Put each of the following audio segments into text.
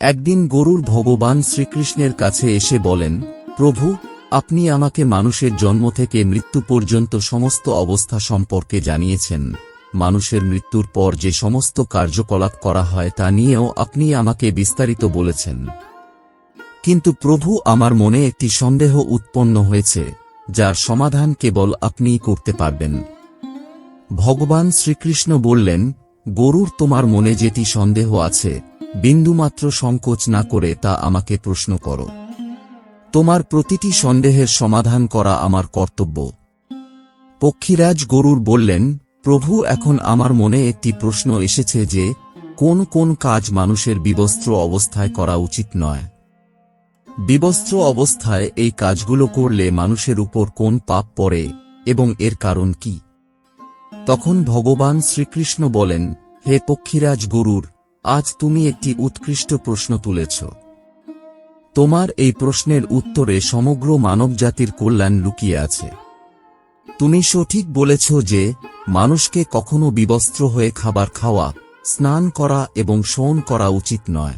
একদিন গরুর ভগবান শ্রীকৃষ্ণের কাছে এসে বলেন, প্রভু, আপনি আমাকে মানুষের জন্ম থেকে মৃত্যু পর্যন্ত সমস্ত অবস্থা সম্পর্কে জানিয়েছেন। মানুষের মৃত্যুর পর যে সমস্ত কার্যকলাপ করা হয় তা নিয়েও আপনি আমাকে বিস্তারিত বলেছেন। কিন্তু প্রভু, আমার মনে একটি সন্দেহ উৎপন্ন হয়েছে, যার সমাধান কেবল আপনিই করতে পারবেন। ভগবান শ্রীকৃষ্ণ বললেন, গরুর তোমার মনে যেটি সন্দেহ আছে বিন্দুমাত্র সংকোচ না করে তা আমাকে প্রশ্ন করো। তোমার প্রতিটি সন্দেহের সমাধান করা আমার কর্তব্য। পক্ষীরাজ গরুর বললেন, প্রভু, এখন আমার মনে একটি প্রশ্ন এসেছে যে, কোন কোন কাজ মানুষের বিবস্ত্র অবস্থায় করা উচিত নয়? বিবস্ত্র অবস্থায় এই কাজগুলো করলে মানুষের উপর কোন পাপ পড়ে এবং এর কারণ কি? তখন ভগবান শ্রীকৃষ্ণ বলেন, হে পক্ষীরাজ গরুর আজ তুমি একটি উৎকৃষ্ট প্রশ্ন তুলেছ। তোমার এই প্রশ্নের উত্তরে সমগ্র মানবজাতির কল্যাণ লুকিয়ে আছে। তুমি সঠিক বলেছ যে, মানুষকে কখনো বিবস্ত্র হয়ে খাবার খাওয়া, স্নান করা এবং শোন করা উচিত নয়।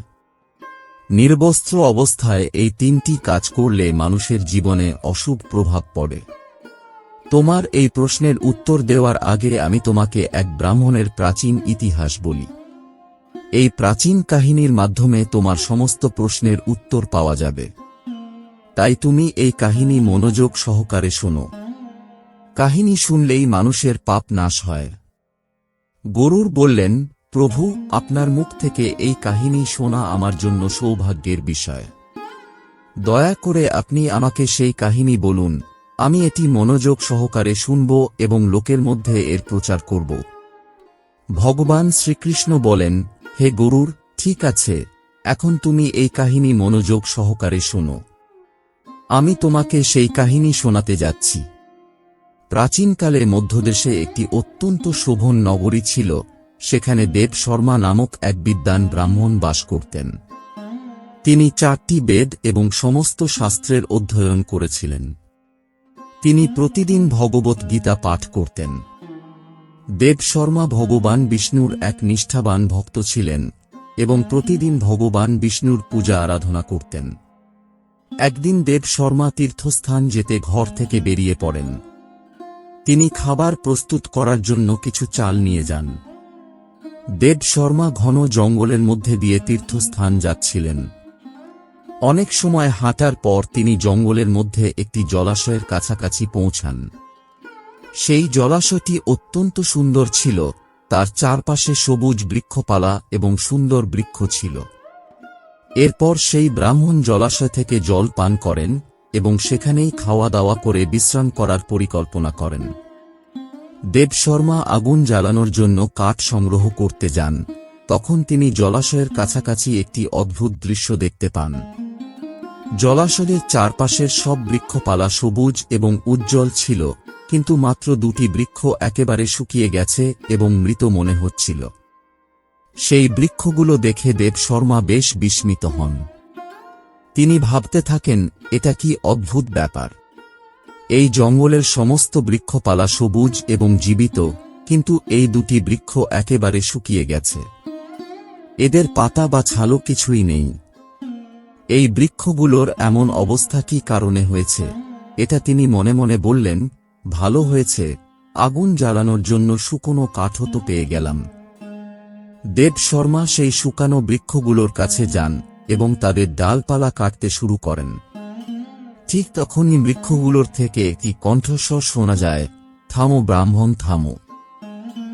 নির্বস্ত্র অবস্থায় এই তিনটি কাজ করলে মানুষের জীবনে অশুভ প্রভাব পড়ে। তোমার এই প্রশ্নের উত্তর দেওয়ার আগে আমি তোমাকে এক ব্রাহ্মণের প্রাচীন ইতিহাস বলি। এই প্রাচীন কাহিনীর মাধ্যমে তোমার সমস্ত প্রশ্নের উত্তর পাওয়া যাবে। তাই তুমি এই কাহিনী মনোযোগ সহকারে শোনো। কাহিনী শুনলেই মানুষের পাপ নাশ হয়। গরুর বললেন, প্রভু, আপনার মুখ থেকে এই কাহিনী শোনা আমার জন্য সৌভাগ্যের বিষয়। দয়া করে আপনি আমাকে সেই কাহিনী বলুন। আমি এটি মনোযোগ সহকারে শুনব এবং লোকের মধ্যে এর প্রচার করব। ভগবান শ্রীকৃষ্ণ বলেন হে গরুর, ঠিক আছে, এখন তুমি এই কাহিনী মনোযোগ সহকারে শোনো। আমি তোমাকে সেই কাহিনী শোনাতে যাচ্ছি। প্রাচীনকালে মধ্যদেশে একটি অত্যন্ত শোভন নগরী ছিল, সেখানে দেব শর্মা নামক এক বিদ্বান ব্রাহ্মণ বাস করতেন। তিনি চারটি বেদ এবং সমস্ত শাস্ত্রের অধ্যয়ন করেছিলেন। তিনি প্রতিদিন ভগবত গীতা পাঠ করতেন। দেব শর্মা ভগবান বিষ্ণুর এক নিষ্ঠাবান ভক্ত ছিলেন এবং প্রতিদিন ভগবান বিষ্ণুর পূজা আরাধনা করতেন। একদিন দেব শর্মা তীর্থস্থান যেতে ঘর থেকে বেরিয়ে পড়েন। তিনি খাবার প্রস্তুত করার জন্য কিছু চাল নিয়ে যান। দেব শর্মা ঘন জঙ্গলের মধ্যে দিয়ে তীর্থস্থান যাচ্ছিলেন। অনেক সময় হাঁটার পর তিনি জঙ্গলের মধ্যে একটি জলাশয়ের কাছাকাছি পৌঁছান। সেই জলাশয়টি অত্যন্ত সুন্দর ছিল, তার চারপাশে সবুজ বৃক্ষপালা এবং সুন্দর বৃক্ষ ছিল। এরপর সেই ব্রাহ্মণ জলাশয় থেকে জল পান করেন এবং সেখানেই খাওয়া দাওয়া করে বিশ্রাম করার পরিকল্পনা করেন। দেব শর্মা আগুন জ্বালানোর জন্য কাঠ সংগ্রহ করতে যান। তখন তিনি জলাশয়ের কাছাকাছি একটি অদ্ভুত দৃশ্য দেখতে পান। জলাশয়ের চারপাশের সব বৃক্ষপালা সবুজ এবং উজ্জ্বল ছিল কিন্তু মাত্র দুটি বৃক্ষ একেবারে শুকিয়ে গেছে এবং মৃত মনে হচ্ছিল। সেই বৃক্ষগুলো দেখে দেব শর্মা বেশ বিস্মিত হন। তিনি ভাবতে থাকেন, এটা কি অদ্ভুত ব্যাপার। এই জঙ্গলের সমস্ত বৃক্ষপালা সবুজ এবং জীবিত, কিন্তু এই দুটি বৃক্ষ একেবারে শুকিয়ে গেছে। এদের পাতা বা ছালো কিছুই নেই। এই বৃক্ষগুলোর এমন অবস্থা কি কারণে হয়েছে, এটা তিনি মনে মনে বললেন ভালো হয়েছে, আগুন জ্বালানোর জন্য শুকনো কাঠও তো পেয়ে গেলাম। দেব শর্মা সেই শুকানো বৃক্ষগুলোর কাছে যান এবং তাদের ডালপালা কাটতে শুরু করেন। ঠিক তখনই বৃক্ষগুলোর থেকে একটি কণ্ঠস্বর শোনা যায়, থামো ব্রাহ্মণ, থামো।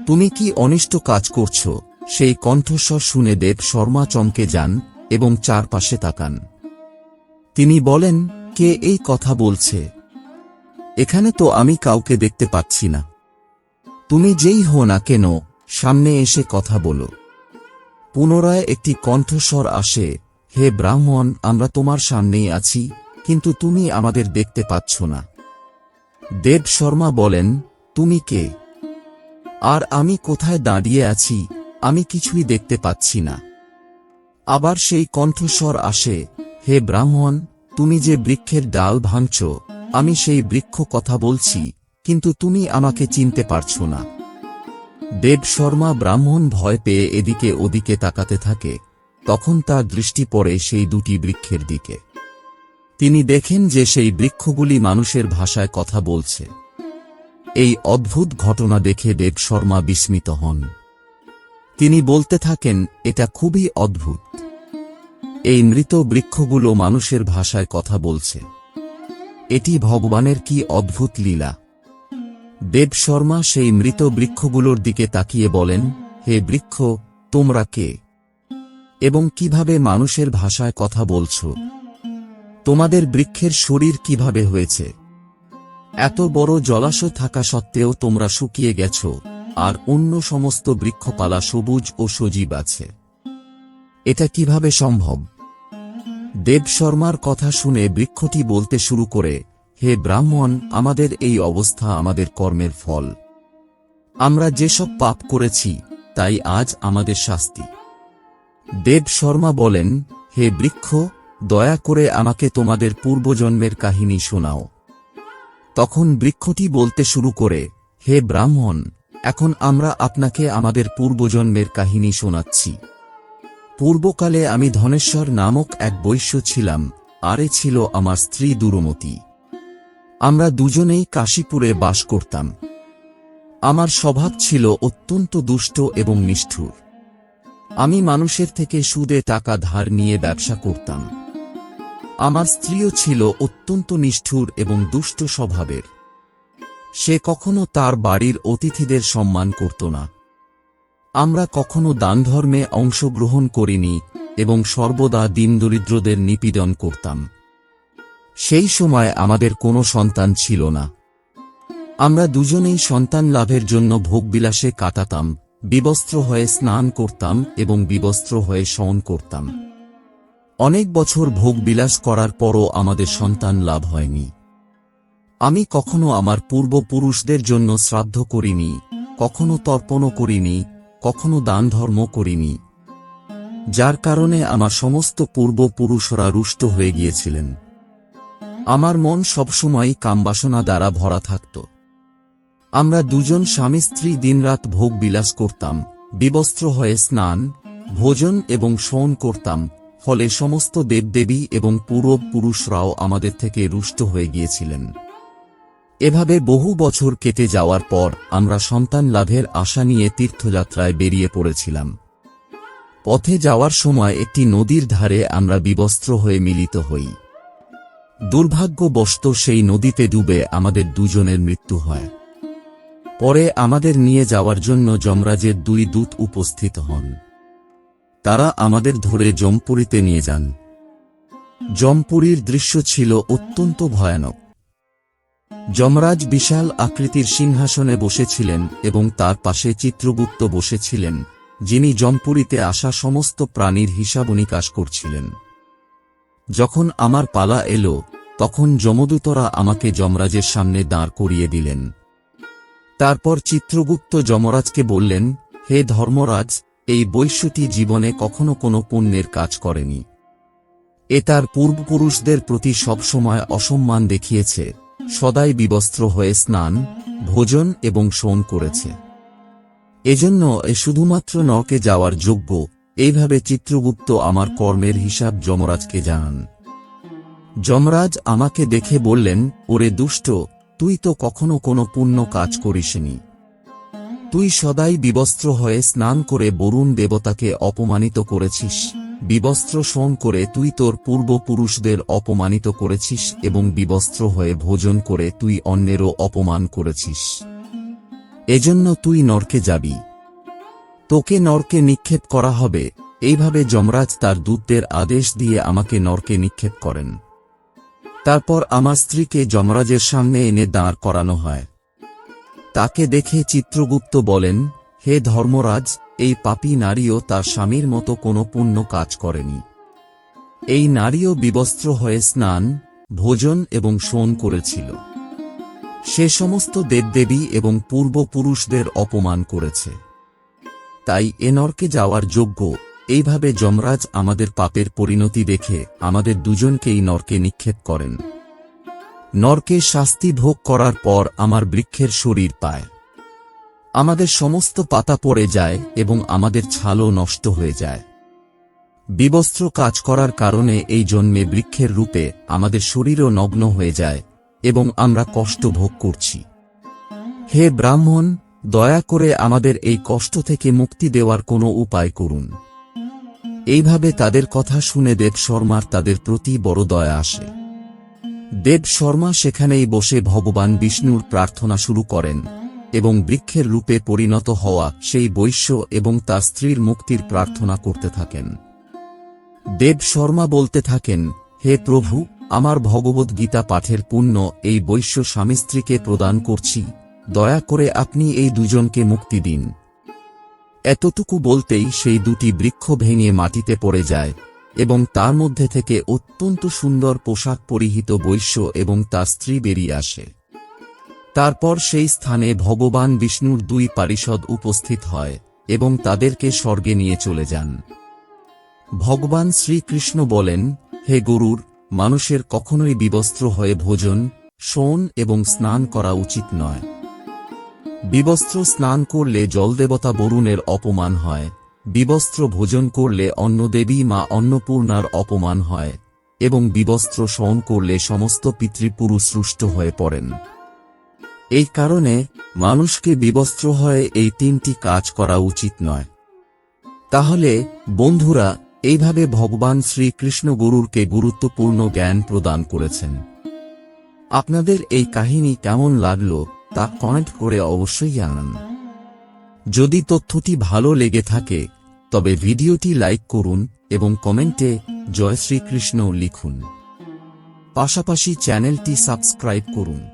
তুমি কি অনিষ্ট কাজ করছ? সেই কণ্ঠস্বর শুনে দেব শর্মা চমকে যান এবং চারপাশে তাকান। তিনি বলেন, কে এই কথা বলছে? এখানে তো আমি কাউকে দেখতে পাচ্ছি না। তুমি যেই হো না কেন, সামনে এসে কথা বলো। পুনরায় একটি কণ্ঠস্বর আসে, হে ব্রাহ্মণ, আমরা তোমার সামনেই আছি, কিন্তু তুমি আমাদের দেখতে পাচ্ছ না। দেব শর্মা বলেন, তুমি কে? আর আমি কোথায় দাঁড়িয়ে আছি, আমি কিছুই দেখতে পাচ্ছি না। আবার সেই কণ্ঠস্বর আসে, হে ব্রাহ্মণ, তুমি যে বৃক্ষের ডাল ভাঙছ আমি সেই বৃক্ষ কথা বলছি, কিন্তু তুমি আমাকে চিনতে পারছ না। দেব শর্মা ব্রাহ্মণ ভয় পেয়ে এদিকে ওদিকে তাকাতে থাকে, তখন তার দৃষ্টি পড়ে সেই দুটি বৃক্ষের দিকে। তিনি দেখেন যে সেই বৃক্ষগুলি মানুষের ভাষায় কথা বলছে। এই অদ্ভুত ঘটনা দেখে দেব শর্মা বিস্মিত হন। তিনি বলতে থাকেন, এটা খুবই অদ্ভুত। এই মৃত বৃক্ষগুলো মানুষের ভাষায় কথা বলছে। এটি ভগবানের কি অদ্ভুত লীলা। দেব শর্মা সেই মৃত বৃক্ষগুলোর দিকে তাকিয়ে বলেন, হে বৃক্ষ, তোমরা কে? এবং কীভাবে মানুষের ভাষায় কথা বলছ? তোমাদের বৃক্ষের শরীর কীভাবে হয়েছে? এত বড় জলাশয় থাকা সত্ত্বেও তোমরা শুকিয়ে গেছ, আর অন্য সমস্ত বৃক্ষপালা সবুজ ও সজীব আছে। এটা কীভাবে সম্ভব? দেব শর্মার কথা শুনে বৃক্ষটি বলতে শুরু করে, হে ব্রাহ্মণ, আমাদের এই অবস্থা আমাদের কর্মের ফল। আমরা যেসব পাপ করেছি, তাই আজ আমাদের শাস্তি। দেব শর্মা বলেন, হে বৃক্ষ, দয়া করে আমাকে তোমাদের পূর্বজন্মের কাহিনী শোনাও। তখন বৃক্ষটি বলতে শুরু করে, হে ব্রাহ্মণ, এখন আমরা আপনাকে আমাদের পূর্বজন্মের কাহিনী শোনাচ্ছি। পূর্বকালে আমি ধনেশ্বর নামক এক বৈশ্য ছিলাম, আরে ছিল আমার স্ত্রী দুরমতি। আমরা দুজনেই কাশীপুরে বাস করতাম। আমার স্বভাব ছিল অত্যন্ত দুষ্ট এবং নিষ্ঠুর। আমি মানুষের থেকে সুদে টাকা ধার নিয়ে ব্যবসা করতাম। আমার স্ত্রীও ছিল অত্যন্ত নিষ্ঠুর এবং দুষ্ট স্বভাবের। সে কখনো তার বাড়ির অতিথিদের সম্মান করত না। আমরা কখনো দানধর্মে অংশগ্রহণ করিনি এবং সর্বদা দিনদরিদ্রদের নিপীড়ন করতাম। সেই সময় আমাদের কোনো সন্তান ছিল না। আমরা দুজনেই সন্তান লাভের জন্য ভোগবিলাসে কাটাতাম, বিবস্ত্র হয়ে স্নান করতাম এবং বিবস্ত্র হয়ে শয়ন করতাম। অনেক বছর ভোগবিলাস করার পরও আমাদের সন্তান লাভ হয়নি। আমি কখনো আমার পূর্বপুরুষদের জন্য শ্রাদ্ধ করিনি, কখনো তর্পণও করিনি কখনো দান ধর্ম করিনি, যার কারণে আমার সমস্ত পূর্বপুরুষরা রুষ্ট হয়ে গিয়েছিলেন। আমার মন সবসময় কামবাসনা দ্বারা ভরা থাকত। আমরা দুজন স্বামী স্ত্রী দিনরাত ভোগ বিলাস করতাম, বিবস্ত্র হয়ে স্নান, ভোজন এবং শোন করতাম, ফলে সমস্ত দেবদেবী এবং পূর্বপুরুষরাও আমাদের থেকে রুষ্ট হয়ে গিয়েছিলেন। এভাবে বহু বছর কেটে যাওয়ার পর আমরা সন্তান লাভের আশা নিয়ে তীর্থযাত্রায় বেরিয়ে পড়েছিলাম। পথে যাওয়ার সময় একটি নদীর ধারে আমরা বিবস্ত্র হয়ে মিলিত হই। দুর্ভাগ্যবশত সেই নদীতে ডুবে আমাদের দুজনের মৃত্যু হয়। পরে আমাদের নিয়ে যাওয়ার জন্য যমরাজের দুই দূত উপস্থিত হন। তারা আমাদের ধরে জমপুরীতে নিয়ে যান। জমপুরীর দৃশ্য ছিল অত্যন্ত ভয়ানক। যমরাজ বিশাল আকৃতির সিংহাসনে বসেছিলেন এবং তার পাশে চিত্রগুপ্ত বসেছিলেন, যিনি জমপুরীতে আসা সমস্ত প্রাণীর হিসাব নিকাশ করছিলেন। যখন আমার পালা এলো, তখন যমদূতরা আমাকে যমরাজের সামনে দাঁড় করিয়ে দিলেন। তারপর চিত্রগুপ্ত যমরাজকে বললেন, হে ধর্মরাজ, এই বৈশ্যটি জীবনে কখনো কোনো পুণ্যের কাজ করেনি। এ তার পূর্বপুরুষদের প্রতি সবসময় অসম্মান দেখিয়েছে। সদাই বিবস্ত্র হয়ে স্নান, ভোজন এবং শোন করেছে। এজন্য এ শুধুমাত্র নরকে যাওয়ার যোগ্য, এইভাবে চিত্রগুপ্ত আমার কর্মের হিসাব যমরাজকে জানান। যমরাজ আমাকে দেখে বললেন, ওরে দুষ্ট, তুই তো কখনো কোনো পুণ্য কাজ করিসনি। তুই সদাই বিবস্ত্র হয়ে স্নান করে বরুণ দেবতাকে অপমানিত করেছিস। বিবস্ত্র শোন করে তুই তোর পূর্বপুরুষদের অপমানিত করেছিস এবং বিবস্ত্র হয়ে ভোজন করে তুই অন্যেরও অপমান করেছিস। এজন্য তুই নরকে যাবি। তোকে নরকে নিক্ষেপ করা হবে। এইভাবে যমরাজ তার দূতদের আদেশ দিয়ে আমাকে নরকে নিক্ষেপ করেন। তারপর আমার স্ত্রীকে যমরাজের সামনে এনে দাঁড় করানো হয়। তাকে দেখে চিত্রগুপ্ত বলেন, হে ধর্মরাজ এই পাপী নারীও তার স্বামীর মতো কোনো পুণ্য কাজ করেনি। এই নারীও বিবস্ত্র হয়ে স্নান, ভোজন এবং শোন করেছিল। সে সমস্ত দেবদেবী এবং পূর্বপুরুষদের অপমান করেছে। তাই এ নরকে যাওয়ার যোগ্য, এইভাবে যমরাজ আমাদের পাপের পরিণতি দেখে আমাদের দুজনকেই নরকে নিক্ষেপ করেন। নরকে শাস্তি ভোগ করার পর আমার বৃক্ষের শরীর পায়। আমাদের সমস্ত পাতা পড়ে যায় এবং আমাদের ছালও নষ্ট হয়ে যায়। বিবস্ত্র কাজ করার কারণে এই জন্মে বৃক্ষের রূপে আমাদের শরীরও নগ্ন হয়ে যায় এবং আমরা কষ্ট ভোগ করছি। হে ব্রাহ্মণ, দয়া করে আমাদের এই কষ্ট থেকে মুক্তি দেওয়ার কোনো উপায় করুন। এইভাবে তাদের কথা শুনে দেব শর্মার তাদের প্রতি বড় দয়া আসে। দেব শর্মা সেখানেই বসে ভগবান বিষ্ণুর প্রার্থনা শুরু করেন। এবং বৃক্ষের রূপে পরিণত হওয়া সেই বৈশ্য এবং তার স্ত্রীর মুক্তির প্রার্থনা করতে থাকেন। দেব শর্মা বলতে থাকেন, হে প্রভু, আমার ভগবত গীতা পাঠের পুণ্য এই বৈশ্য স্বামী স্ত্রীকে প্রদান করছি, দয়া করে আপনি এই দুজনকে মুক্তি দিন। এতটুকু বলতেই সেই দুটি বৃক্ষ ভেঙে মাটিতে পড়ে যায় এবং তার মধ্যে থেকে অত্যন্ত সুন্দর পোশাক পরিহিত বৈশ্য এবং তার স্ত্রী বেরিয়ে আসে। তারপর সেই স্থানে ভগবান বিষ্ণুর দুই পারিষদ উপস্থিত হয়, এবং তাদেরকে স্বর্গে নিয়ে চলে যান। ভগবান শ্রীকৃষ্ণ বলেন, হে গরুর, মানুষের কখনোই বিবস্ত্র হয়ে ভোজন, শোন এবং স্নান করা উচিত নয়। বিবস্ত্র স্নান করলে জলদেবতা বরুণের অপমান হয়, বিবস্ত্র ভোজন করলে অন্নদেবী মা অন্নপূর্ণার অপমান হয়, এবং বিবস্ত্র শয়ন করলে সমস্ত পিতৃপুরুষ রুষ্ট হয়ে পড়েন। এই কারণে মানুষকে বিবস্ত্র হয়ে এই তিনটি কাজ করা উচিত নয়। তাহলে, বন্ধুরা, এইভাবে ভগবান শ্রীকৃষ্ণ গুরুরকে গুরুত্বপূর্ণ জ্ঞান প্রদান করেছেন। আপনাদের এই কাহিনী কেমন লাগল, তা কমেন্ট করে অবশ্যই জানান। যদি তথ্যটি ভালো লেগে থাকে, তবে ভিডিওটি লাইক করুন এবং কমেন্টে জয় শ্রীকৃষ্ণ লিখুন। পাশাপাশি চ্যানেলটি সাবস্ক্রাইব করুন।